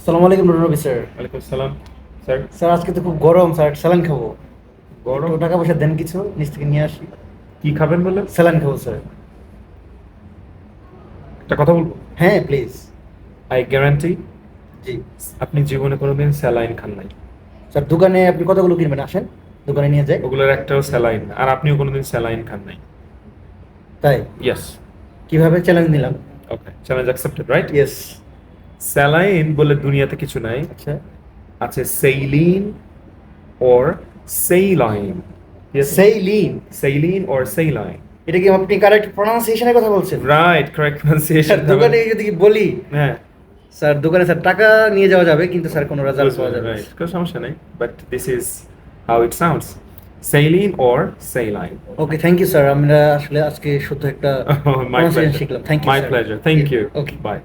আসসালামু আলাইকুম নুরুল নবী স্যার। ওয়ালাইকুম সালাম স্যার। স্যার আজকে তো খুব গরম স্যার। স্যালান খাব। গরম? টাকা পয়সা দেন কিছু নিচ থেকে নিয়ে আসি। কি খাবেন বলে স্যালান খাব স্যার। একটা কথা বলব? হ্যাঁ প্লিজ। আই গ্যারান্টি জি। আপনি জীবনে কোনোদিন স্যালাইন খান নাই। স্যার দোকানে আপনি কতগুলো কিনবেন? আসেন দোকানে নিয়ে যাই। ওগুলোর একটাও স্যালাইন আর আপনিও কোনোদিন স্যালাইন খান নাই। তাই? ইয়েস কীভাবে চ্যালেঞ্জ নিলাম? Okay challenge accepted right yes saline বলে দুনিয়াতে কিছু নাই। আচ্ছা। আছে সেইলিন ওর সেইলাইন। সেই লিন সেইলিন ওর সেইলাইন। এটা কি আপনি কারেক্ট প্রনাউন্সিয়েশনের কথা বলছেন? রাইট কারেক্ট প্রনাউন্সিয়েশন দোকানে যদি বলি হ্যাঁ। স্যার দোকানে স্যার টাকা নিয়ে যাওয়া যাবে কিন্তু স্যার কোনো রেজাল্ট পাওয়া যাবে না। রাইট কোনো সমস্যা নেই but this is how it sounds saline or saline. Okay thank you sir আমরা আসলে আজকে শুদ্ধ একটা শিখলাম। Thank you My pleasure. Thank you. Okay Bye.